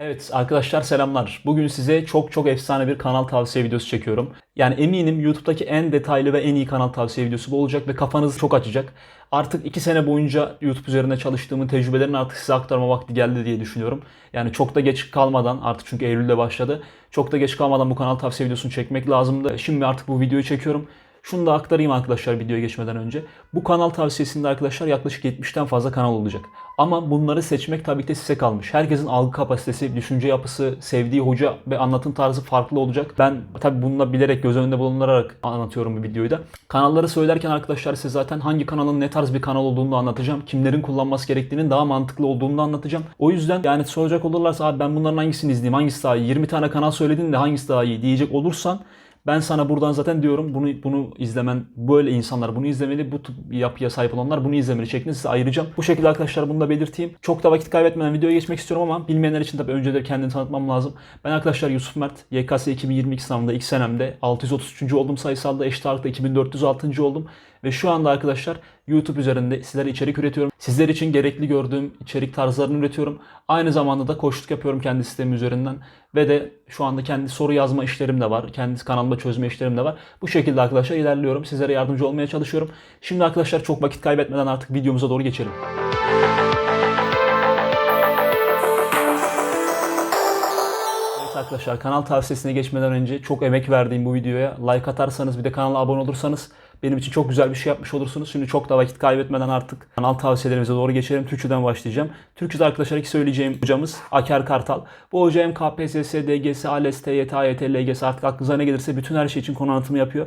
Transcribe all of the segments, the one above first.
Evet arkadaşlar selamlar. Bugün size çok çok efsane bir kanal tavsiye videosu çekiyorum. Yani eminim YouTube'daki en detaylı ve en iyi kanal tavsiye videosu bu olacak ve kafanızı çok açacak. Artık 2 sene boyunca YouTube üzerinde çalıştığımın tecrübelerini artık size aktarma vakti geldi diye düşünüyorum. Yani çok da geç kalmadan artık çünkü Eylül'de başladı. Çok da geç kalmadan bu kanal tavsiye videosunu çekmek lazımdı. Şimdi artık bu videoyu çekiyorum. Şunu da aktarayım arkadaşlar videoya geçmeden önce. Bu kanal tavsiyesinde arkadaşlar yaklaşık 70'ten fazla kanal olacak. Ama bunları seçmek tabii ki de size kalmış. Herkesin algı kapasitesi, düşünce yapısı, sevdiği hoca ve anlatım tarzı farklı olacak. Ben tabii bununla bilerek göz önünde bulundurarak anlatıyorum bu videoyu da. Kanalları söylerken arkadaşlar size zaten hangi kanalın ne tarz bir kanal olduğunu anlatacağım. Kimlerin kullanması gerektiğinin daha mantıklı olduğunu anlatacağım. O yüzden yani soracak olurlarsa abi ben bunların hangisini izleyeyim, hangisi daha iyi, 20 tane kanal söyledin de hangisi daha iyi diyecek olursan ben sana buradan zaten diyorum bunu bunu izlemen böyle insanlar bunu izlemeli bu yapıya sahip olanlar bunu izlemeli şeklinde size ayıracağım. Bu şekilde arkadaşlar bunu da belirteyim. Çok da vakit kaybetmeden videoya geçmek istiyorum ama bilmeyenler için tabii önceleri kendini tanıtmam lazım. Ben arkadaşlar Yusuf Mert. YKS 2022 sınavında ilk senemde 633. oldum sayısalda eşit ağırlıkta 2406. oldum. Ve şu anda arkadaşlar YouTube üzerinde sizlere içerik üretiyorum. Sizler için gerekli gördüğüm içerik tarzlarını üretiyorum. Aynı zamanda da koçluk yapıyorum kendi sistemi üzerinden. Ve de şu anda kendi soru yazma işlerim de var. Kendi kanalımda çözme işlerim de var. Bu şekilde arkadaşlar ilerliyorum. Sizlere yardımcı olmaya çalışıyorum. Şimdi arkadaşlar çok vakit kaybetmeden artık videomuza doğru geçelim. Arkadaşlar kanal tavsiyesine geçmeden önce çok emek verdiğim bu videoya like atarsanız bir de kanala abone olursanız benim için çok güzel bir şey yapmış olursunuz. Şimdi çok da vakit kaybetmeden artık kanal tavsiyelerimize doğru geçelim. Türkçeden başlayacağım. Türkçede arkadaşlar iki söyleyeceğim hocamız Aker Kartal. Bu hoca KPSS, DGS, ALES, TYT, AYT, LGS artık aklınıza ne gelirse bütün her şey için konu anlatımı yapıyor.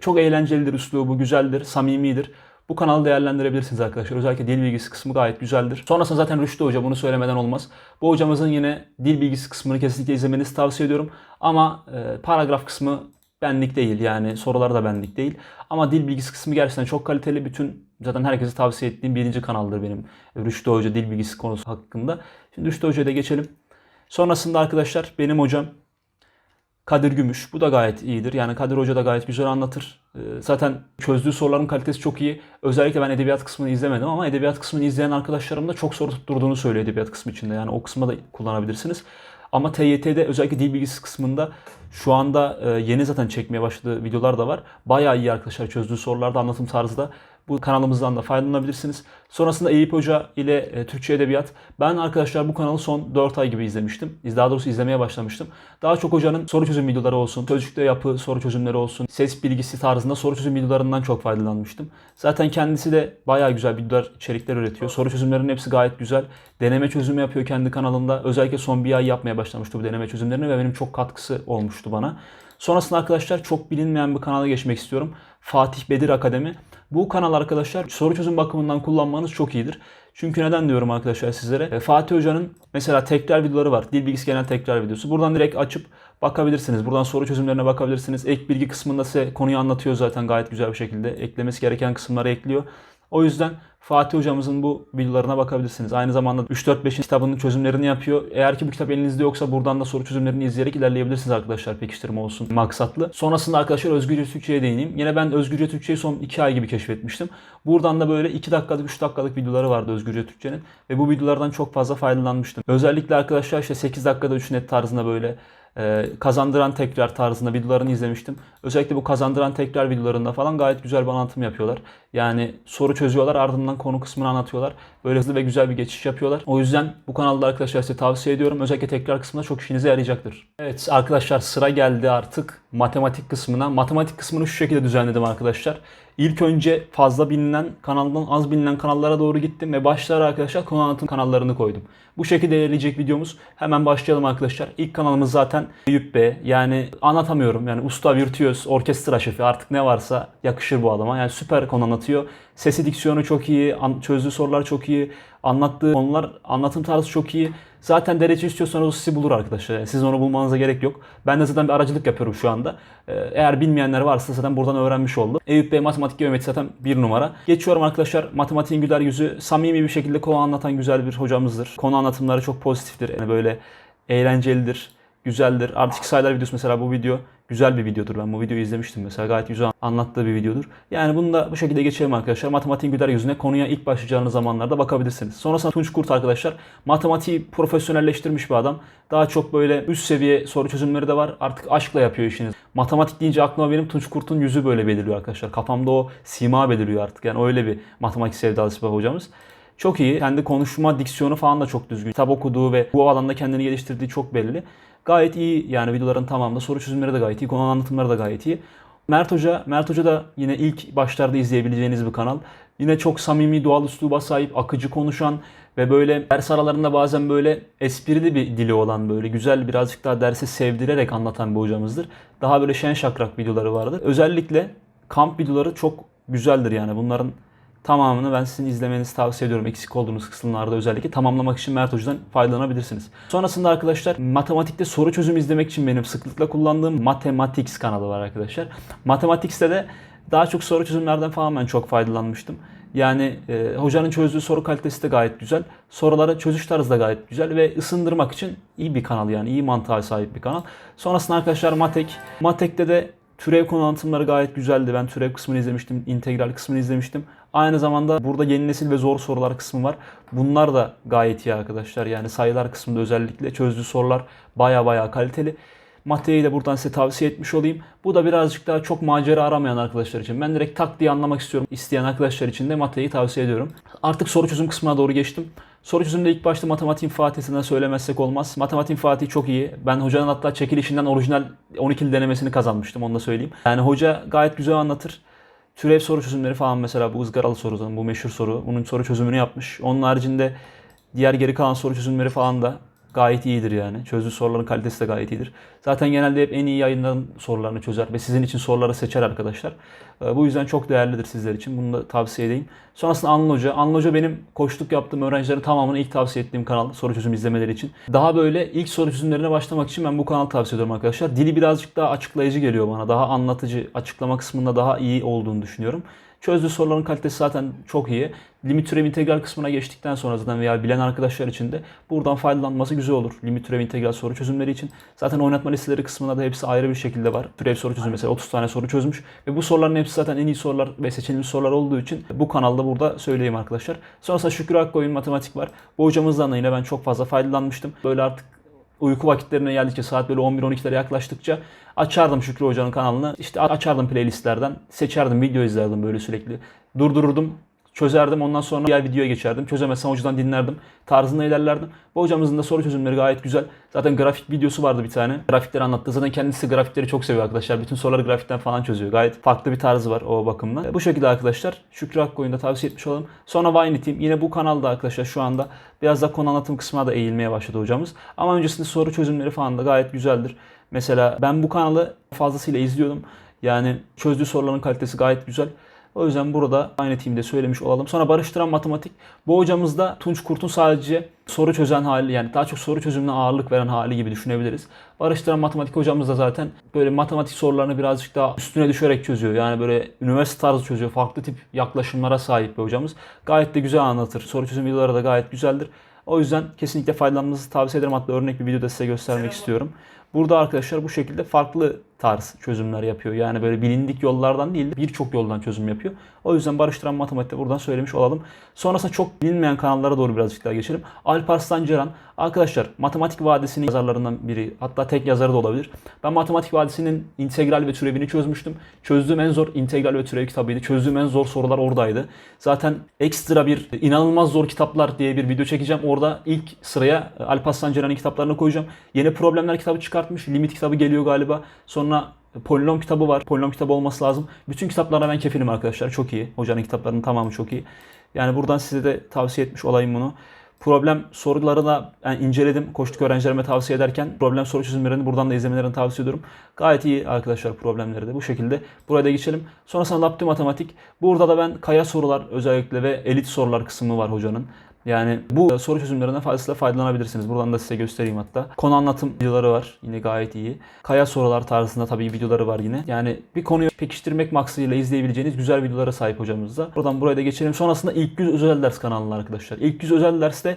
Çok eğlencelidir, üslubu güzeldir, samimidir. Bu kanalı değerlendirebilirsiniz arkadaşlar. Özellikle dil bilgisi kısmı gayet güzeldir. Sonrasında zaten Rüştü Hoca bunu söylemeden olmaz. Bu hocamızın yine dil bilgisi kısmını kesinlikle izlemenizi tavsiye ediyorum. Ama e, paragraf kısmı benlik değil yani sorular da benlik değil. Ama dil bilgisi kısmı gerçekten çok kaliteli. Bütün zaten herkese tavsiye ettiğim birinci kanaldır benim Rüştü Hoca dil bilgisi konusu hakkında. Şimdi Rüştü Hoca'ya da geçelim. Sonrasında arkadaşlar benim hocam Kadir Gümüş. Bu da gayet iyidir. Yani Kadir Hoca da gayet güzel anlatır. Ee, Zaten çözdüğü soruların kalitesi çok iyi. Özellikle ben edebiyat kısmını izlemedim ama edebiyat kısmını izleyen arkadaşlarım da çok soru tutturduğunu söylüyor edebiyat kısmı içinde. Yani o kısmı da kullanabilirsiniz. Ama TYT'de özellikle dil bilgisi kısmında şu anda e, yeni zaten çekmeye başladığı videolar da var. Bayağı iyi arkadaşlar çözdüğü sorularda anlatım tarzı da bu kanalımızdan da faydalanabilirsiniz. Sonrasında Eyüp Hoca ile e, Türkçe Edebiyat. Ben arkadaşlar bu kanalı son 4 ay gibi izlemiştim. Daha doğrusu izlemeye başlamıştım. Daha çok hocanın soru çözüm videoları olsun, sözcükte yapı soru çözümleri olsun, ses bilgisi tarzında soru çözüm videolarından çok faydalanmıştım. Zaten kendisi de bayağı güzel videolar, içerikler üretiyor. Soru çözümlerinin hepsi gayet güzel. Deneme çözümü yapıyor kendi kanalında. Özellikle son bir ay yapmaya başlamıştı bu deneme çözümlerini ve benim çok katkısı olmuştu bana. Sonrasında arkadaşlar çok bilinmeyen bir kanala geçmek istiyorum. Fatih Bedir Akademi. Bu kanal arkadaşlar soru çözüm bakımından kullanmanız çok iyidir. Çünkü neden diyorum arkadaşlar sizlere? E, Fatih Hoca'nın mesela tekrar videoları var. Dil bilgisi genel tekrar videosu. Buradan direkt açıp bakabilirsiniz. Buradan soru çözümlerine bakabilirsiniz. Ek bilgi kısmında size konuyu anlatıyor zaten gayet güzel bir şekilde. Eklemesi gereken kısımları ekliyor. O yüzden Fatih hocamızın bu videolarına bakabilirsiniz. Aynı zamanda 3-4-5'in kitabının çözümlerini yapıyor. Eğer ki bu kitap elinizde yoksa buradan da soru çözümlerini izleyerek ilerleyebilirsiniz arkadaşlar. Pekiştirme olsun maksatlı. Sonrasında arkadaşlar Özgürce Türkçe'ye değineyim. Yine ben Özgürce Türkçe'yi son 2 ay gibi keşfetmiştim. Buradan da böyle 2 dakikalık 3 dakikalık videoları vardı Özgürce Türkçe'nin. Ve bu videolardan çok fazla faydalanmıştım. Özellikle arkadaşlar işte 8 dakikada 3 net tarzında böyle e, kazandıran tekrar tarzında videolarını izlemiştim. Özellikle bu kazandıran tekrar videolarında falan gayet güzel bir anlatım yapıyorlar. Yani soru çözüyorlar ardından konu kısmını anlatıyorlar. Böyle hızlı ve güzel bir geçiş yapıyorlar. O yüzden bu kanalda arkadaşlar size tavsiye ediyorum. Özellikle tekrar kısmında çok işinize yarayacaktır. Evet arkadaşlar sıra geldi artık matematik kısmına. Matematik kısmını şu şekilde düzenledim arkadaşlar. İlk önce fazla bilinen kanaldan az bilinen kanallara doğru gittim ve başlara arkadaşlar konu anlatım kanallarını koydum. Bu şekilde ilerleyecek videomuz. Hemen başlayalım arkadaşlar. İlk kanalımız zaten Eyüp Bey. Yani anlatamıyorum. Yani usta, virtüöz, orkestra şefi artık ne varsa yakışır bu adama. Yani süper konu anlatıyor. Sesi diksiyonu çok iyi, çözdüğü sorular çok iyi, anlattığı konular, anlatım tarzı çok iyi. Zaten derece istiyorsanız o sizi bulur arkadaşlar. Yani sizin onu bulmanıza gerek yok. Ben de zaten bir aracılık yapıyorum şu anda. Ee, Eğer bilmeyenler varsa zaten buradan öğrenmiş oldu. Eyüp Bey matematik geometri zaten bir numara. Geçiyorum arkadaşlar. Matematiğin güler yüzü. Samimi bir şekilde konu anlatan güzel bir hocamızdır. Konu anlatımları çok pozitiftir. Yani böyle eğlencelidir. Güzeldir. Ardışık sayılar videosu mesela bu video güzel bir videodur. Ben bu videoyu izlemiştim mesela. Gayet güzel anlattığı bir videodur. Yani bunu da bu şekilde geçelim arkadaşlar. Matematiğin güler yüzüne konuya ilk başlayacağınız zamanlarda bakabilirsiniz. Sonrasında Tunç Kurt arkadaşlar matematiği profesyonelleştirmiş bir adam. Daha çok böyle üst seviye soru çözümleri de var. Artık aşkla yapıyor işini. Matematik deyince aklıma benim Tunç Kurt'un yüzü böyle belirliyor arkadaşlar. Kafamda o sima belirliyor artık. Yani öyle bir matematik sevdalısı bir hocamız. Çok iyi. Kendi konuşma, diksiyonu falan da çok düzgün. Kitap okuduğu ve bu alanda kendini geliştirdiği çok belli. Gayet iyi yani videoların tamamında. Soru çözümleri de gayet iyi. Konu anlatımları da gayet iyi. Mert Hoca, Mert Hoca da yine ilk başlarda izleyebileceğiniz bir kanal. Yine çok samimi, doğal üsluba sahip, akıcı konuşan ve böyle ders aralarında bazen böyle esprili bir dili olan böyle güzel birazcık daha dersi sevdirerek anlatan bir hocamızdır. Daha böyle şen şakrak videoları vardır. Özellikle kamp videoları çok güzeldir yani. Bunların tamamını ben sizin izlemenizi tavsiye ediyorum. Eksik olduğunuz kısımlarda özellikle tamamlamak için Mert Hoca'dan faydalanabilirsiniz. Sonrasında arkadaşlar matematikte soru çözüm izlemek için benim sıklıkla kullandığım Mathematics kanalı var arkadaşlar. Mathematics'te de daha çok soru çözümlerden falan ben çok faydalanmıştım. Yani e, hocanın çözdüğü soru kalitesi de gayet güzel. Sorulara çözüş tarzı da gayet güzel ve ısındırmak için iyi bir kanal yani iyi mantığa sahip bir kanal. Sonrasında arkadaşlar Matek. Matek'te de Türev konu anlatımları gayet güzeldi. Ben türev kısmını izlemiştim, integral kısmını izlemiştim. Aynı zamanda burada yeni nesil ve zor sorular kısmı var. Bunlar da gayet iyi arkadaşlar. Yani sayılar kısmında özellikle çözdüğü sorular baya baya kaliteli. Mate'yi de buradan size tavsiye etmiş olayım. Bu da birazcık daha çok macera aramayan arkadaşlar için. Ben direkt tak diye anlamak istiyorum. İsteyen arkadaşlar için de Mate'yi tavsiye ediyorum. Artık soru çözüm kısmına doğru geçtim. Soru çözümde ilk başta matematiğin fatihsinden söylemezsek olmaz. Matematiğin fatihi çok iyi. Ben hocanın hatta çekilişinden orijinal 12'li denemesini kazanmıştım onu da söyleyeyim. Yani hoca gayet güzel anlatır. Türev soru çözümleri falan mesela bu ızgaralı soru bu meşhur soru. Bunun soru çözümünü yapmış. Onun haricinde diğer geri kalan soru çözümleri falan da gayet iyidir yani. Çözdüğü soruların kalitesi de gayet iyidir. Zaten genelde hep en iyi yayınların sorularını çözer ve sizin için soruları seçer arkadaşlar. Ee, Bu yüzden çok değerlidir sizler için. Bunu da tavsiye edeyim. Sonrasında Anıl Hoca. Anıl Hoca benim koçluk yaptığım öğrencilerin tamamını ilk tavsiye ettiğim kanal soru çözüm izlemeleri için. Daha böyle ilk soru çözümlerine başlamak için ben bu kanalı tavsiye ediyorum arkadaşlar. Dili birazcık daha açıklayıcı geliyor bana. Daha anlatıcı, açıklama kısmında daha iyi olduğunu düşünüyorum. Çözdüğü soruların kalitesi zaten çok iyi. Limit türev integral kısmına geçtikten sonra zaten veya bilen arkadaşlar için de buradan faydalanması güzel olur. Limit türev integral soru çözümleri için. Zaten oynatma listeleri kısmında da hepsi ayrı bir şekilde var. Türev soru çözümü mesela 30 tane soru çözmüş. Ve bu soruların hepsi zaten en iyi sorular ve seçilmiş sorular olduğu için bu kanalda burada söyleyeyim arkadaşlar. Sonrasında Şükrü Akkoyun matematik var. Bu hocamızdan da yine ben çok fazla faydalanmıştım. Böyle artık uyku vakitlerine geldikçe saat böyle 11-12'lere yaklaştıkça açardım Şükrü Hoca'nın kanalını. İşte açardım playlistlerden. Seçerdim video izlerdim böyle sürekli. Durdururdum. Çözerdim ondan sonra diğer videoya geçerdim. Çözemezsem hocadan dinlerdim. Tarzında ilerlerdim. Bu hocamızın da soru çözümleri gayet güzel. Zaten grafik videosu vardı bir tane. Grafikleri anlattı. Zaten kendisi grafikleri çok seviyor arkadaşlar. Bütün soruları grafikten falan çözüyor. Gayet farklı bir tarzı var o bakımdan. Bu şekilde arkadaşlar Şükrü Akkoyun'da tavsiye etmiş olalım. Sonra Vine Team. Yine bu kanalda arkadaşlar şu anda biraz da konu anlatım kısmına da eğilmeye başladı hocamız. Ama öncesinde soru çözümleri falan da gayet güzeldir. Mesela ben bu kanalı fazlasıyla izliyordum. Yani çözdüğü soruların kalitesi gayet güzel. O yüzden burada aynı teamde söylemiş olalım. Sonra barıştıran matematik. Bu hocamız da Tunç Kurt'un sadece soru çözen hali yani daha çok soru çözümüne ağırlık veren hali gibi düşünebiliriz. Barıştıran matematik hocamız da zaten böyle matematik sorularını birazcık daha üstüne düşerek çözüyor. Yani böyle üniversite tarzı çözüyor. Farklı tip yaklaşımlara sahip bir hocamız. Gayet de güzel anlatır. Soru çözüm videoları da gayet güzeldir. O yüzden kesinlikle faydalanmanızı tavsiye ederim. Hatta örnek bir videoda size göstermek istiyorum. Burada arkadaşlar bu şekilde farklı tarz çözümler yapıyor. Yani böyle bilindik yollardan değil de birçok yoldan çözüm yapıyor. O yüzden barıştıran matematikte buradan söylemiş olalım. Sonrasında çok bilinmeyen kanallara doğru birazcık daha geçelim. Alparslan Ceren. Arkadaşlar Matematik Vadisi'nin yazarlarından biri. Hatta tek yazarı da olabilir. Ben Matematik Vadisi'nin integral ve türevini çözmüştüm. Çözdüğüm en zor integral ve türev kitabıydı. Çözdüğüm en zor sorular oradaydı. Zaten ekstra bir inanılmaz zor kitaplar diye bir video çekeceğim. Orada ilk sıraya Alparslan Ceren'in kitaplarını koyacağım. Yeni problemler kitabı çıkartmış. Limit kitabı geliyor galiba. Sonra Polinom kitabı var. Polinom kitabı olması lazım. Bütün kitaplara ben kefilim arkadaşlar. Çok iyi. Hocanın kitaplarının tamamı çok iyi. Yani buradan size de tavsiye etmiş olayım bunu. Problem soruları da yani inceledim. Koçluk öğrencilerime tavsiye ederken problem soru çözümlerini buradan da izlemelerini tavsiye ediyorum. Gayet iyi arkadaşlar problemleri de bu şekilde. Buraya da geçelim. Sonrasında Laptı Matematik. Burada da ben kaya sorular özellikle ve elit sorular kısmı var hocanın. Yani bu soru çözümlerinden fazlasıyla faydalanabilirsiniz. Buradan da size göstereyim hatta. Konu anlatım videoları var. Yine gayet iyi. Kaya sorular tarzında tabii videoları var yine. Yani bir konuyu pekiştirmek maksadıyla izleyebileceğiniz güzel videolara sahip hocamız da. Buradan buraya da geçelim. Sonrasında ilk yüz özel ders kanalına arkadaşlar. İlk yüz özel derste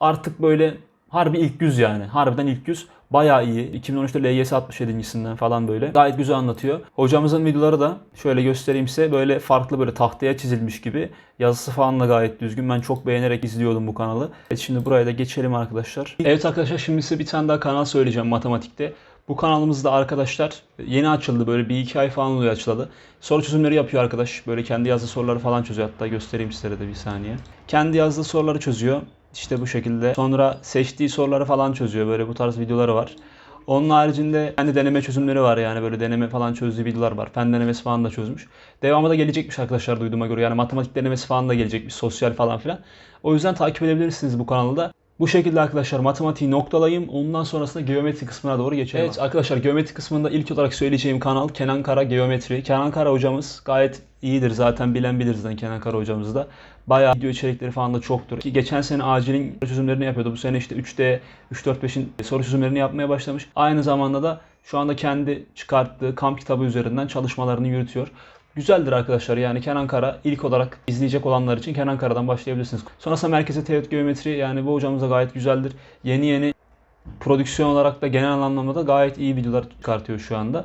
artık böyle Harbi ilk yüz yani. Harbiden ilk yüz. Bayağı iyi. 2013'te LYS 67.sinden falan böyle. Gayet güzel anlatıyor. Hocamızın videoları da şöyle göstereyim size. Böyle farklı böyle tahtaya çizilmiş gibi. Yazısı falan da gayet düzgün. Ben çok beğenerek izliyordum bu kanalı. Evet şimdi buraya da geçelim arkadaşlar. Evet arkadaşlar şimdi size bir tane daha kanal söyleyeceğim matematikte. Bu kanalımızda arkadaşlar yeni açıldı böyle bir iki ay falan oluyor açılalı. Soru çözümleri yapıyor arkadaş. Böyle kendi yazdığı soruları falan çözüyor. Hatta göstereyim sizlere de bir saniye. Kendi yazdığı soruları çözüyor. İşte bu şekilde. Sonra seçtiği soruları falan çözüyor. Böyle bu tarz videoları var. Onun haricinde kendi deneme çözümleri var yani böyle deneme falan çözdüğü videolar var. Fen denemesi falan da çözmüş. Devamı da gelecekmiş arkadaşlar duyduğuma göre. Yani matematik denemesi falan da gelecekmiş. Sosyal falan filan. O yüzden takip edebilirsiniz bu kanalda. Bu şekilde arkadaşlar matematiği noktalayayım. Ondan sonrasında geometri kısmına doğru geçelim. Evet arkadaşlar geometri kısmında ilk olarak söyleyeceğim kanal Kenan Kara Geometri. Kenan Kara hocamız gayet iyidir zaten bilen bilir zaten Kenan Kara hocamız da. Bayağı video içerikleri falan da çoktur. Ki geçen sene acilin çözümlerini yapıyordu. Bu sene işte 3D, 3-4-5'in soru çözümlerini yapmaya başlamış. Aynı zamanda da şu anda kendi çıkarttığı kamp kitabı üzerinden çalışmalarını yürütüyor. Güzeldir arkadaşlar yani Kenan Kara ilk olarak izleyecek olanlar için Kenan Kara'dan başlayabilirsiniz. Sonrasında merkeze teorik geometri yani bu hocamız da gayet güzeldir. Yeni yeni prodüksiyon olarak da genel anlamda da gayet iyi videolar çıkartıyor şu anda.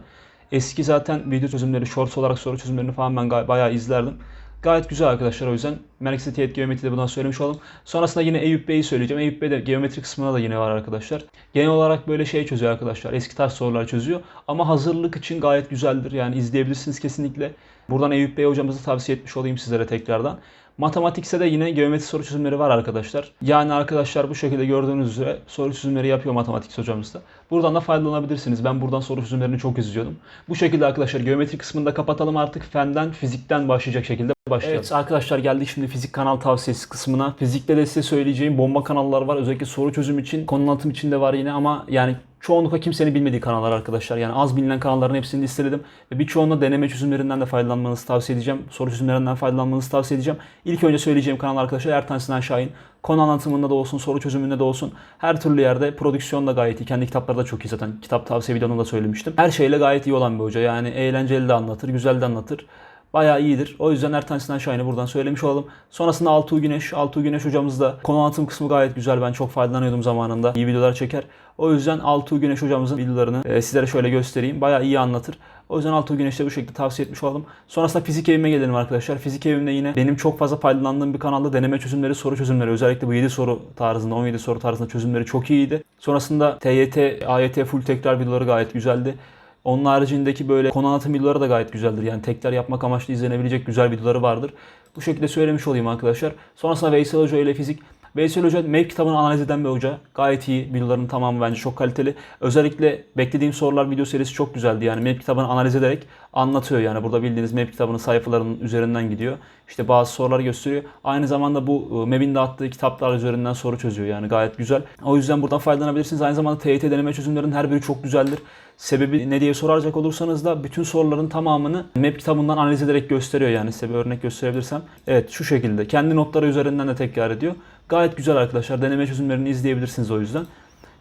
Eski zaten video çözümleri, shorts olarak soru çözümlerini falan ben bayağı izlerdim. Gayet güzel arkadaşlar o yüzden. Merkezi teğet geometri de bundan söylemiş oldum. Sonrasında yine Eyüp Bey'i söyleyeceğim. Eyüp Bey de geometri kısmına da yine var arkadaşlar. Genel olarak böyle şey çözüyor arkadaşlar. Eski tarz sorular çözüyor. Ama hazırlık için gayet güzeldir. Yani izleyebilirsiniz kesinlikle. Buradan Eyüp Bey hocamızı tavsiye etmiş olayım sizlere tekrardan. Matematikse de yine geometri soru çözümleri var arkadaşlar. Yani arkadaşlar bu şekilde gördüğünüz üzere soru çözümleri yapıyor matematik hocamız da. Buradan da faydalanabilirsiniz. Ben buradan soru çözümlerini çok izliyordum. Bu şekilde arkadaşlar geometri kısmında kapatalım artık. Fenden, fizikten başlayacak şekilde başlayalım. Evet arkadaşlar geldik şimdi fizik kanal tavsiyesi kısmına. Fizikte de size söyleyeceğim bomba kanallar var. Özellikle soru çözüm için, konu anlatım için de var yine ama yani çoğunlukla kimsenin bilmediği kanallar arkadaşlar. Yani az bilinen kanalların hepsini listeledim. Ve birçoğunda deneme çözümlerinden de faydalanmanızı tavsiye edeceğim. Soru çözümlerinden faydalanmanızı tavsiye edeceğim. İlk önce söyleyeceğim kanal arkadaşlar her tanesinden aşağı in. Konu anlatımında da olsun, soru çözümünde de olsun. Her türlü yerde prodüksiyon da gayet iyi. Kendi kitapları da çok iyi zaten. Kitap tavsiye videomda da söylemiştim. Her şeyle gayet iyi olan bir hoca. Yani eğlenceli de anlatır, güzel de anlatır. Bayağı iyidir. O yüzden her tanesinden aşağıya buradan söylemiş olalım. Sonrasında Altuğ Güneş. Altuğ Güneş hocamız da konu anlatım kısmı gayet güzel. Ben çok faydalanıyordum zamanında. İyi videolar çeker. O yüzden Altuğ Güneş hocamızın videolarını e, sizlere şöyle göstereyim. Bayağı iyi anlatır. O yüzden Altuğ Güneş'te bu şekilde tavsiye etmiş olalım. Sonrasında fizik evime gelelim arkadaşlar. Fizik evimde yine benim çok fazla faydalandığım bir kanalda deneme çözümleri, soru çözümleri. Özellikle bu 7 soru tarzında, 17 soru tarzında çözümleri çok iyiydi. Sonrasında TYT, AYT full tekrar videoları gayet güzeldi. Onun haricindeki böyle konu anlatım videoları da gayet güzeldir. Yani tekrar yapmak amaçlı izlenebilecek güzel videoları vardır. Bu şekilde söylemiş olayım arkadaşlar. Sonrasında Veysel Hoca ile fizik. Veysel Hoca MEP kitabını analiz eden bir hoca. Gayet iyi. Videoların tamamı bence çok kaliteli. Özellikle beklediğim sorular video serisi çok güzeldi. Yani MEP kitabını analiz ederek anlatıyor. Yani burada bildiğiniz MEP kitabının sayfalarının üzerinden gidiyor. İşte bazı soruları gösteriyor. Aynı zamanda bu MEB'in dağıttığı kitaplar üzerinden soru çözüyor. Yani gayet güzel. O yüzden buradan faydalanabilirsiniz. Aynı zamanda TYT deneme çözümlerinin her biri çok güzeldir. Sebebi ne diye soracak olursanız da bütün soruların tamamını MEP kitabından analiz ederek gösteriyor yani size bir örnek gösterebilirsem. Evet şu şekilde. Kendi notları üzerinden de tekrar ediyor. Gayet güzel arkadaşlar. Deneme çözümlerini izleyebilirsiniz o yüzden.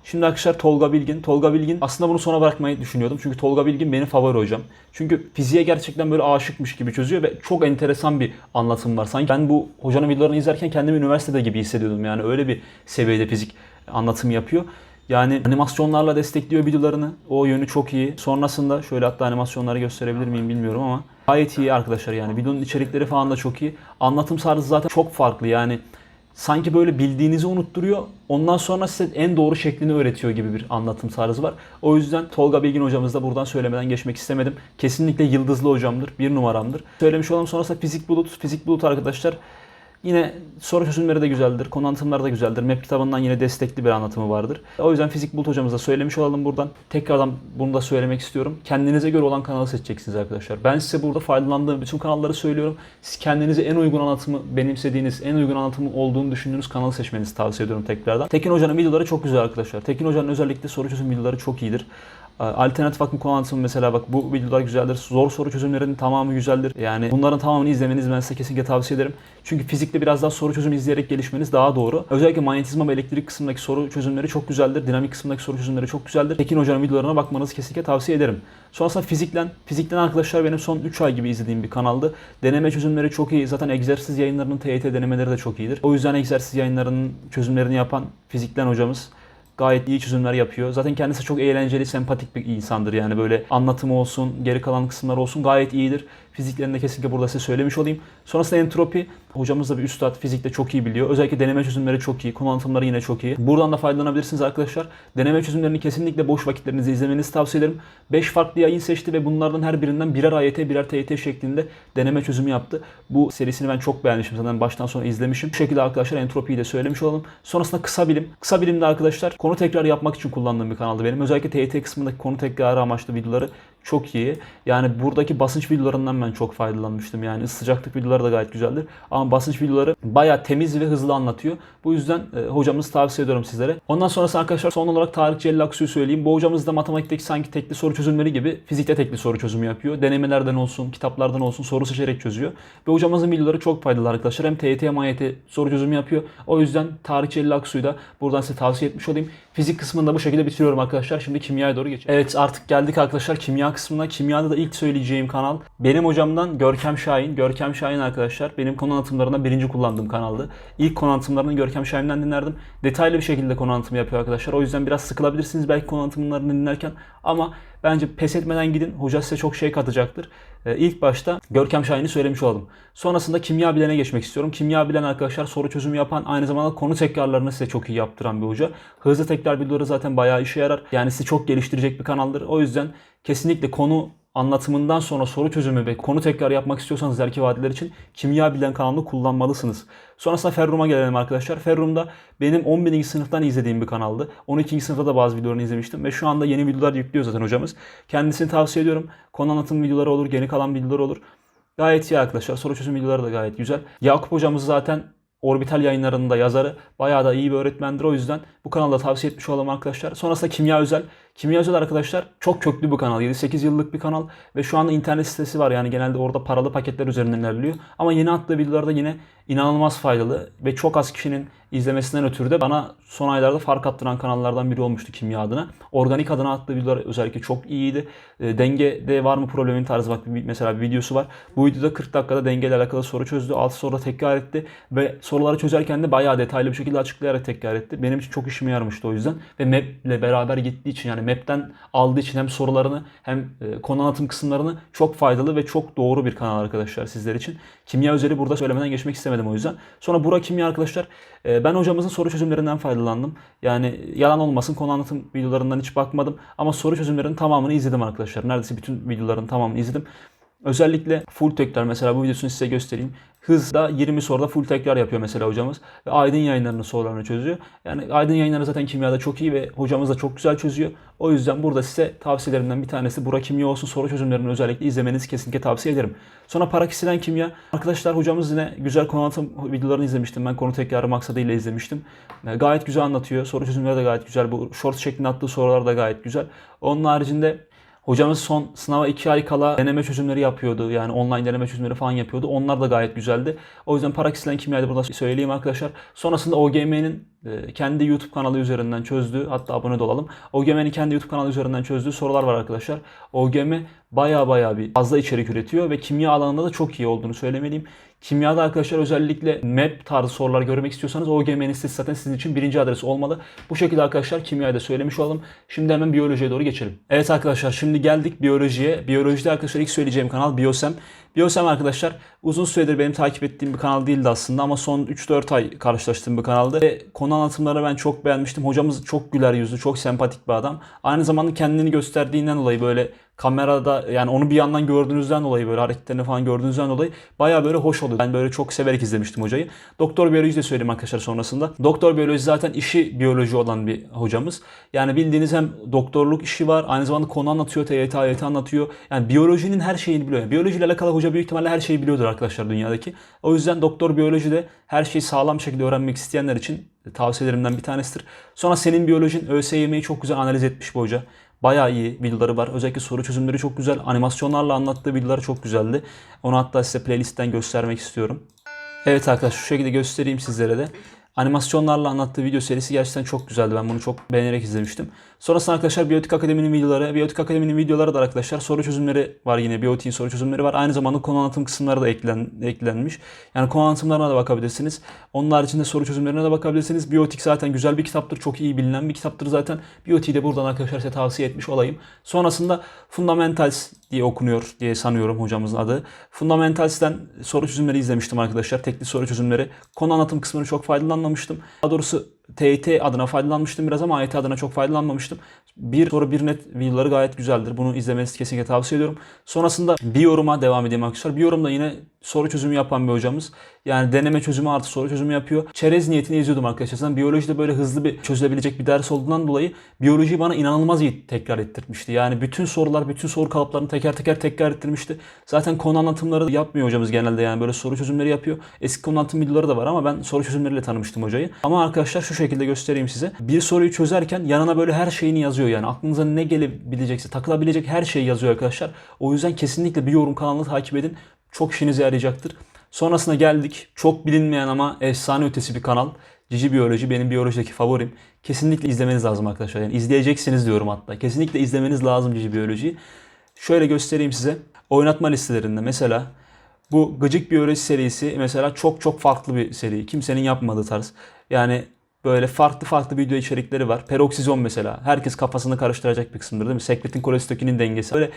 Şimdi arkadaşlar Tolga Bilgin. Tolga Bilgin aslında bunu sona bırakmayı düşünüyordum. Çünkü Tolga Bilgin benim favori hocam. Çünkü fiziğe gerçekten böyle aşıkmış gibi çözüyor ve çok enteresan bir anlatım var. Sanki ben bu hocanın videolarını izlerken kendimi üniversitede gibi hissediyordum. Yani öyle bir seviyede fizik anlatımı yapıyor. Yani animasyonlarla destekliyor videolarını. O yönü çok iyi. Sonrasında şöyle hatta animasyonları gösterebilir miyim bilmiyorum ama gayet iyi arkadaşlar yani. Videonun içerikleri falan da çok iyi. Anlatım tarzı zaten çok farklı yani. Sanki böyle bildiğinizi unutturuyor. Ondan sonra size en doğru şeklini öğretiyor gibi bir anlatım tarzı var. O yüzden Tolga Bilgin hocamız da buradan söylemeden geçmek istemedim. Kesinlikle yıldızlı hocamdır. Bir numaramdır. Söylemiş olalım sonrasında fizik bulut. Fizik bulut arkadaşlar Yine soru çözümleri de güzeldir, konu anlatımları da güzeldir. MEP kitabından yine destekli bir anlatımı vardır. O yüzden Fizik Bulut hocamıza söylemiş olalım buradan. Tekrardan bunu da söylemek istiyorum. Kendinize göre olan kanalı seçeceksiniz arkadaşlar. Ben size burada faydalandığım bütün kanalları söylüyorum. Siz kendinize en uygun anlatımı benimsediğiniz, en uygun anlatımı olduğunu düşündüğünüz kanalı seçmenizi tavsiye ediyorum tekrardan. Tekin Hoca'nın videoları çok güzel arkadaşlar. Tekin Hoca'nın özellikle soru çözüm videoları çok iyidir. Alternatif akım konu mesela bak bu videolar güzeldir. Zor soru çözümlerinin tamamı güzeldir. Yani bunların tamamını izlemenizi ben size kesinlikle tavsiye ederim. Çünkü fizikte biraz daha soru çözümü izleyerek gelişmeniz daha doğru. Özellikle manyetizma ve elektrik kısmındaki soru çözümleri çok güzeldir. Dinamik kısmındaki soru çözümleri çok güzeldir. Tekin Hoca'nın videolarına bakmanızı kesinlikle tavsiye ederim. Sonrasında fizikten. Fizikten arkadaşlar benim son 3 ay gibi izlediğim bir kanaldı. Deneme çözümleri çok iyi. Zaten egzersiz yayınlarının TYT denemeleri de çok iyidir. O yüzden egzersiz yayınlarının çözümlerini yapan fizikten hocamız gayet iyi çözümler yapıyor. Zaten kendisi çok eğlenceli, sempatik bir insandır. Yani böyle anlatımı olsun, geri kalan kısımlar olsun gayet iyidir. Fiziklerinde kesinlikle burada size söylemiş olayım. Sonrasında entropi. Hocamız da bir üstad. Fizikte çok iyi biliyor. Özellikle deneme çözümleri çok iyi. Konu anlatımları yine çok iyi. Buradan da faydalanabilirsiniz arkadaşlar. Deneme çözümlerini kesinlikle boş vakitlerinizi izlemenizi tavsiye ederim. 5 farklı yayın seçti ve bunlardan her birinden birer AYT birer TYT şeklinde deneme çözümü yaptı. Bu serisini ben çok beğenmişim. Zaten baştan sona izlemişim. Bu şekilde arkadaşlar entropiyi de söylemiş olalım. Sonrasında kısa bilim. Kısa bilimde arkadaşlar konu tekrar yapmak için kullandığım bir kanaldı benim. Özellikle TYT kısmındaki konu tekrarı amaçlı videoları çok iyi. Yani buradaki basınç videolarından ben çok faydalanmıştım. Yani sıcaklık videoları da gayet güzeldir. Ama basınç videoları baya temiz ve hızlı anlatıyor. Bu yüzden e, hocamızı tavsiye ediyorum sizlere. Ondan sonrası arkadaşlar son olarak Tarık Celil Aksu'yu söyleyeyim. Bu hocamız da matematikteki sanki tekli soru çözümleri gibi fizikte tekli soru çözümü yapıyor. Denemelerden olsun, kitaplardan olsun soru seçerek çözüyor. Ve hocamızın videoları çok faydalı arkadaşlar. Hem TYT hem AYT soru çözümü yapıyor. O yüzden Tarık Celil Aksu'yu da buradan size tavsiye etmiş olayım. Fizik kısmında bu şekilde bitiriyorum arkadaşlar. Şimdi kimyaya doğru geçelim. Evet artık geldik arkadaşlar kimya kısmına. Kimyada da ilk söyleyeceğim kanal benim hocamdan Görkem Şahin. Görkem Şahin arkadaşlar benim konu anlatımlarında birinci kullandığım kanaldı. İlk konu anlatımlarını Görkem Şahin'den dinlerdim. Detaylı bir şekilde konu anlatımı yapıyor arkadaşlar. O yüzden biraz sıkılabilirsiniz belki konu anlatımlarını dinlerken. Ama bence pes etmeden gidin. Hoca size çok şey katacaktır. Ee, ilk başta Görkem Şahin'i söylemiş olalım. Sonrasında kimya bilene geçmek istiyorum. Kimya bilen arkadaşlar soru çözümü yapan aynı zamanda konu tekrarlarını size çok iyi yaptıran bir hoca. Hızlı tekrar videoları zaten bayağı işe yarar. Yani sizi çok geliştirecek bir kanaldır. O yüzden kesinlikle konu anlatımından sonra soru çözümü ve konu tekrar yapmak istiyorsanız ileriki vadiler için Kimya Bilen kanalını kullanmalısınız. Sonrasında Ferrum'a gelelim arkadaşlar. Ferrum'da benim 11. sınıftan izlediğim bir kanaldı. 12. sınıfta da bazı videolarını izlemiştim ve şu anda yeni videolar yüklüyor zaten hocamız. Kendisini tavsiye ediyorum. Konu anlatım videoları olur, geri kalan videoları olur. Gayet iyi arkadaşlar. Soru çözüm videoları da gayet güzel. Yakup hocamız zaten Orbital yayınlarında yazarı. Bayağı da iyi bir öğretmendir. O yüzden bu kanalda tavsiye etmiş olalım arkadaşlar. Sonrasında Kimya Özel. Kimya Özel arkadaşlar çok köklü bir kanal. 7-8 yıllık bir kanal. Ve şu anda internet sitesi var. Yani genelde orada paralı paketler üzerinden ilerliyor. Ama yeni attığı videolarda yine inanılmaz faydalı. Ve çok az kişinin izlemesinden ötürü de bana son aylarda fark attıran kanallardan biri olmuştu kimya adına. Organik adına attığı videolar özellikle çok iyiydi. E, dengede var mı problemin tarzı bak mesela bir videosu var. Bu videoda 40 dakikada dengeyle alakalı soru çözdü. 6 soruda tekrar etti. Ve soruları çözerken de bayağı detaylı bir şekilde açıklayarak tekrar etti. Benim için çok işime yaramıştı o yüzden. Ve map ile beraber gittiği için yani map'ten aldığı için hem sorularını hem e, konu anlatım kısımlarını çok faydalı ve çok doğru bir kanal arkadaşlar sizler için. Kimya özeli burada söylemeden geçmek istemedim o yüzden. Sonra Burak Kimya arkadaşlar e, ben hocamızın soru çözümlerinden faydalandım. Yani yalan olmasın konu anlatım videolarından hiç bakmadım. Ama soru çözümlerinin tamamını izledim arkadaşlar. Neredeyse bütün videoların tamamını izledim. Özellikle full tekrar mesela bu videosunu size göstereyim. Hızda 20 soruda full tekrar yapıyor mesela hocamız. Ve Aydın yayınlarının sorularını çözüyor. Yani Aydın yayınları zaten kimyada çok iyi ve hocamız da çok güzel çözüyor. O yüzden burada size tavsiyelerimden bir tanesi Burak Kimya olsun soru çözümlerini özellikle izlemenizi kesinlikle tavsiye ederim. Sonra Parakisilen Kimya. Arkadaşlar hocamız yine güzel konu anlatım videolarını izlemiştim. Ben konu tekrarı maksadıyla izlemiştim. E, Gayet güzel anlatıyor. Soru çözümleri de gayet güzel. Bu short şeklinde attığı sorular da gayet güzel. Onun haricinde Hocamız son sınava 2 ay kala deneme çözümleri yapıyordu. Yani online deneme çözümleri falan yapıyordu. Onlar da gayet güzeldi. O yüzden Parakislen Kimya'yı da burada söyleyeyim arkadaşlar. Sonrasında OGM'nin e, kendi YouTube kanalı üzerinden çözdüğü hatta abone de olalım. OGM'nin kendi YouTube kanalı üzerinden çözdüğü sorular var arkadaşlar. OGM baya baya bir fazla içerik üretiyor ve kimya alanında da çok iyi olduğunu söylemeliyim. Kimyada arkadaşlar özellikle map tarzı sorular görmek istiyorsanız OGM'nin sitesi zaten sizin için birinci adres olmalı. Bu şekilde arkadaşlar kimyayı da söylemiş olalım. Şimdi hemen biyolojiye doğru geçelim. Evet arkadaşlar şimdi geldik biyolojiye. Biyolojide arkadaşlar ilk söyleyeceğim kanal Biosem. Biosem arkadaşlar uzun süredir benim takip ettiğim bir kanal değildi aslında ama son 3-4 ay karşılaştığım bir kanaldı. Ve konu anlatımları ben çok beğenmiştim. Hocamız çok güler yüzlü, çok sempatik bir adam. Aynı zamanda kendini gösterdiğinden dolayı böyle kamerada yani onu bir yandan gördüğünüzden dolayı böyle hareketlerini falan gördüğünüzden dolayı baya böyle hoş oluyor. Ben böyle çok severek izlemiştim hocayı. Doktor biyoloji de söyleyeyim arkadaşlar sonrasında. Doktor biyoloji zaten işi biyoloji olan bir hocamız. Yani bildiğiniz hem doktorluk işi var aynı zamanda konu anlatıyor, TYT, AYT anlatıyor. Yani biyolojinin her şeyini biliyor. Yani biyolojiyle alakalı hoca büyük ihtimalle her şeyi biliyordur arkadaşlar dünyadaki. O yüzden doktor biyoloji de her şeyi sağlam şekilde öğrenmek isteyenler için tavsiyelerimden bir tanesidir. Sonra senin biyolojin ÖSYM'yi çok güzel analiz etmiş bu hoca. Bayağı iyi videoları var. Özellikle soru çözümleri çok güzel. Animasyonlarla anlattığı videoları çok güzeldi. Onu hatta size playlistten göstermek istiyorum. Evet arkadaşlar şu şekilde göstereyim sizlere de. animasyonlarla anlattığı video serisi gerçekten çok güzeldi. Ben bunu çok beğenerek izlemiştim. Sonrasında arkadaşlar Biyotik Akademi'nin videoları. Biyotik Akademi'nin videoları da arkadaşlar soru çözümleri var yine. Biyotik'in soru çözümleri var. Aynı zamanda konu anlatım kısımları da eklen, eklenmiş. Yani konu anlatımlarına da bakabilirsiniz. Onun haricinde soru çözümlerine de bakabilirsiniz. Biyotik zaten güzel bir kitaptır. Çok iyi bilinen bir kitaptır zaten. Biyotik'i de buradan arkadaşlar size tavsiye etmiş olayım. Sonrasında Fundamentals diye okunuyor diye sanıyorum hocamızın adı. Fundamentals'ten soru çözümleri izlemiştim arkadaşlar. Tekli soru çözümleri. Konu anlatım kısmını çok faydalanmamıştım. Daha doğrusu TYT adına faydalanmıştım biraz ama AYT adına çok faydalanmamıştım. Bir soru bir net videoları gayet güzeldir. Bunu izlemenizi kesinlikle tavsiye ediyorum. Sonrasında bir yoruma devam edeyim arkadaşlar. Bir yorumda yine soru çözümü yapan bir hocamız. Yani deneme çözümü artı soru çözümü yapıyor. Çerez niyetini izliyordum arkadaşlar. Zaten biyolojide böyle hızlı bir çözülebilecek bir ders olduğundan dolayı biyolojiyi bana inanılmaz iyi tekrar ettirmişti. Yani bütün sorular, bütün soru kalıplarını teker teker tekrar ettirmişti. Zaten konu anlatımları yapmıyor hocamız genelde yani böyle soru çözümleri yapıyor. Eski konu anlatım videoları da var ama ben soru çözümleriyle tanımıştım hocayı. Ama arkadaşlar şu şekilde göstereyim size. Bir soruyu çözerken yanına böyle her şeyini yazıyor yani. Aklınıza ne gelebilecekse, takılabilecek her şeyi yazıyor arkadaşlar. O yüzden kesinlikle bir yorum kanalını takip edin. Çok işinize yarayacaktır. Sonrasında geldik. Çok bilinmeyen ama efsane ötesi bir kanal. Cici Biyoloji benim biyolojideki favorim. Kesinlikle izlemeniz lazım arkadaşlar. Yani izleyeceksiniz diyorum hatta. Kesinlikle izlemeniz lazım Cici Biyolojiyi. Şöyle göstereyim size. Oynatma listelerinde mesela bu Gıcık Biyoloji serisi mesela çok çok farklı bir seri. Kimsenin yapmadığı tarz. Yani böyle farklı farklı video içerikleri var. Peroksizon mesela. Herkes kafasını karıştıracak bir kısımdır değil mi? Sekretin kolestokinin dengesi. Böyle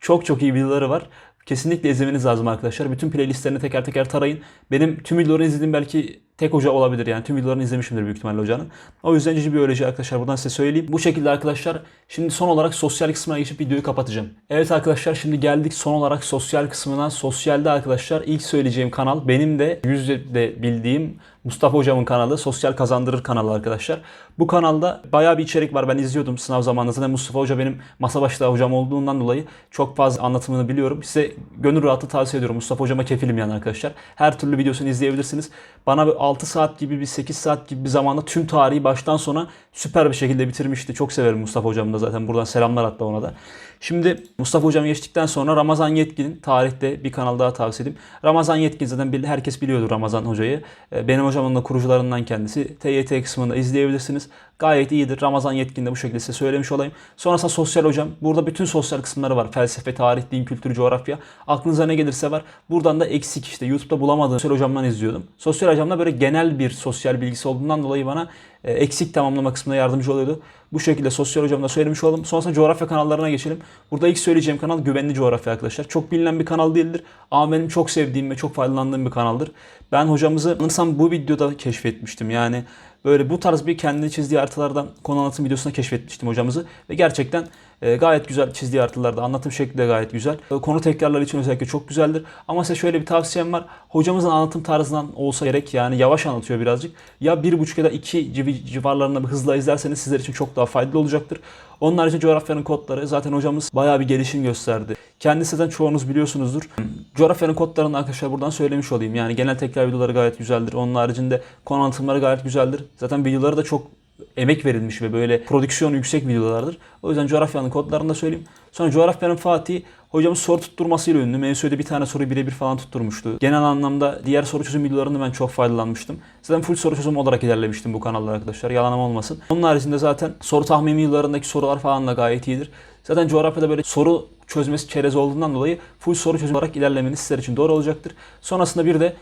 çok çok iyi videoları var. Kesinlikle izlemeniz lazım arkadaşlar. Bütün playlistlerini teker teker tarayın. Benim tüm videoları izlediğim belki tek hoca olabilir yani. Tüm videolarını izlemişimdir büyük ihtimalle hocanın. O yüzden cici biyoloji arkadaşlar buradan size söyleyeyim. Bu şekilde arkadaşlar şimdi son olarak sosyal kısmına geçip videoyu kapatacağım. Evet arkadaşlar şimdi geldik son olarak sosyal kısmına. Sosyalde arkadaşlar ilk söyleyeceğim kanal benim de yüzde bildiğim Mustafa hocamın kanalı Sosyal Kazandırır kanalı arkadaşlar. Bu kanalda bayağı bir içerik var. Ben izliyordum sınav zamanında. Zaten Mustafa hoca benim masa başında hocam olduğundan dolayı çok fazla anlatımını biliyorum. Size gönül rahatı tavsiye ediyorum. Mustafa hocama kefilim yani arkadaşlar. Her türlü videosunu izleyebilirsiniz. Bana bir 6 saat gibi bir 8 saat gibi bir zamanda tüm tarihi baştan sona süper bir şekilde bitirmişti. Çok severim Mustafa hocamı da zaten. Buradan selamlar hatta ona da. Şimdi Mustafa hocam geçtikten sonra Ramazan Yetkin'in tarihte bir kanal daha tavsiye edeyim. Ramazan Yetkin zaten herkes biliyordur Ramazan hocayı. Benim hocamın da kurucularından kendisi. TYT kısmında izleyebilirsiniz. Gayet iyidir. Ramazan Yetkin de bu şekilde size söylemiş olayım. Sonrasında sosyal hocam. Burada bütün sosyal kısımları var. Felsefe, tarih, din, kültür, coğrafya. Aklınıza ne gelirse var. Buradan da eksik işte. YouTube'da bulamadığım sosyal hocamdan izliyordum. Sosyal hocamda böyle genel bir sosyal bilgisi olduğundan dolayı bana e, eksik tamamlama kısmında yardımcı oluyordu. Bu şekilde sosyal hocamda söylemiş oldum. Sonrasında coğrafya kanallarına geçelim. Burada ilk söyleyeceğim kanal güvenli coğrafya arkadaşlar. Çok bilinen bir kanal değildir. Ama benim çok sevdiğim ve çok faydalandığım bir kanaldır. Ben hocamızı sanırsam bu videoda keşfetmiştim. Yani böyle bu tarz bir kendini çizdiği haritalardan konu anlatım videosuna keşfetmiştim hocamızı. Ve gerçekten e, gayet güzel çizdiği haritalarda anlatım şekli de gayet güzel. E, konu tekrarları için özellikle çok güzeldir. Ama size şöyle bir tavsiyem var. Hocamızın anlatım tarzından olsa gerek yani yavaş anlatıyor birazcık. Ya bir buçuk ya da iki civarlarında bir hızla izlerseniz sizler için çok daha faydalı olacaktır. Onun haricinde coğrafyanın kodları zaten hocamız bayağı bir gelişim gösterdi. Kendisi zaten çoğunuz biliyorsunuzdur. Coğrafyanın kodlarını arkadaşlar buradan söylemiş olayım. Yani genel tekrar videoları gayet güzeldir. Onun haricinde konu anlatımları gayet güzeldir. Zaten videoları da çok emek verilmiş ve böyle prodüksiyon yüksek videolardır. O yüzden coğrafyanın kodlarını da söyleyeyim. Sonra coğrafyanın Fatih hocamız soru tutturmasıyla ünlü. MSÜ'de bir tane soruyu birebir falan tutturmuştu. Genel anlamda diğer soru çözüm videolarında ben çok faydalanmıştım. Zaten full soru çözüm olarak ilerlemiştim bu kanalda arkadaşlar. Yalanım olmasın. Onun haricinde zaten soru tahmini videolarındaki sorular falan da gayet iyidir. Zaten coğrafyada böyle soru çözmesi çerez olduğundan dolayı full soru çözüm olarak ilerlemeniz sizler için doğru olacaktır. Sonrasında bir de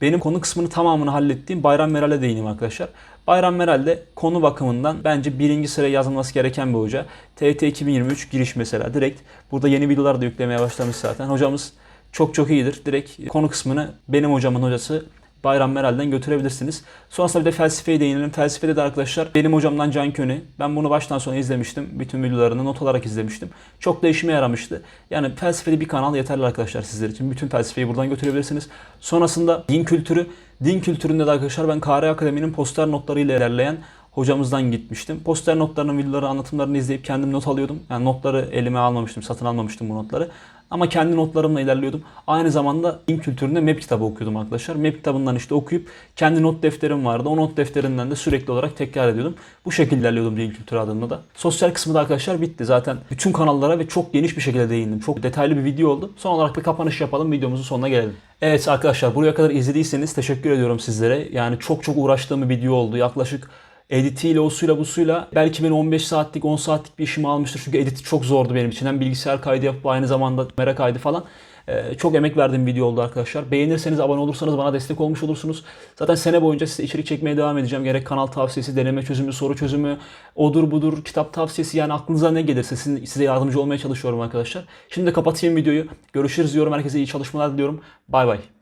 benim konu kısmını tamamını hallettiğim Bayram Meral'e değineyim arkadaşlar. Bayram Meral de konu bakımından bence birinci sıraya yazılması gereken bir hoca. TT 2023 giriş mesela direkt. Burada yeni videolar da yüklemeye başlamış zaten. Hocamız çok çok iyidir. Direkt konu kısmını benim hocamın hocası Bayram Meral'den götürebilirsiniz. Sonrasında bir de felsefeye değinelim. Felsefede de arkadaşlar benim hocamdan Can Köni. Ben bunu baştan sona izlemiştim. Bütün videolarını not olarak izlemiştim. Çok da işime yaramıştı. Yani felsefede bir kanal yeterli arkadaşlar sizler için. Bütün felsefeyi buradan götürebilirsiniz. Sonrasında din kültürü. Din kültüründe de arkadaşlar ben KR Akademi'nin poster notlarıyla ilerleyen hocamızdan gitmiştim. Poster notlarının videoları, anlatımlarını izleyip kendim not alıyordum. Yani notları elime almamıştım, satın almamıştım bu notları. Ama kendi notlarımla ilerliyordum. Aynı zamanda din kültüründe map kitabı okuyordum arkadaşlar. Map kitabından işte okuyup kendi not defterim vardı. O not defterinden de sürekli olarak tekrar ediyordum. Bu şekilde ilerliyordum din kültürü adında da. Sosyal kısmı da arkadaşlar bitti. Zaten bütün kanallara ve çok geniş bir şekilde değindim. Çok detaylı bir video oldu. Son olarak bir kapanış yapalım. Videomuzun sonuna gelelim. Evet arkadaşlar buraya kadar izlediyseniz teşekkür ediyorum sizlere. Yani çok çok uğraştığım bir video oldu. Yaklaşık editiyle, o suyla bu suyla belki beni 15 saatlik, 10 saatlik bir işimi almıştır. Çünkü edit çok zordu benim için. Hem bilgisayar kaydı yapıp aynı zamanda kamera kaydı falan. Ee, çok emek verdiğim video oldu arkadaşlar. Beğenirseniz, abone olursanız bana destek olmuş olursunuz. Zaten sene boyunca size içerik çekmeye devam edeceğim. Gerek kanal tavsiyesi, deneme çözümü, soru çözümü, odur budur, kitap tavsiyesi yani aklınıza ne gelirse sizin, size yardımcı olmaya çalışıyorum arkadaşlar. Şimdi de kapatayım videoyu. Görüşürüz diyorum. Herkese iyi çalışmalar diliyorum. Bay bay.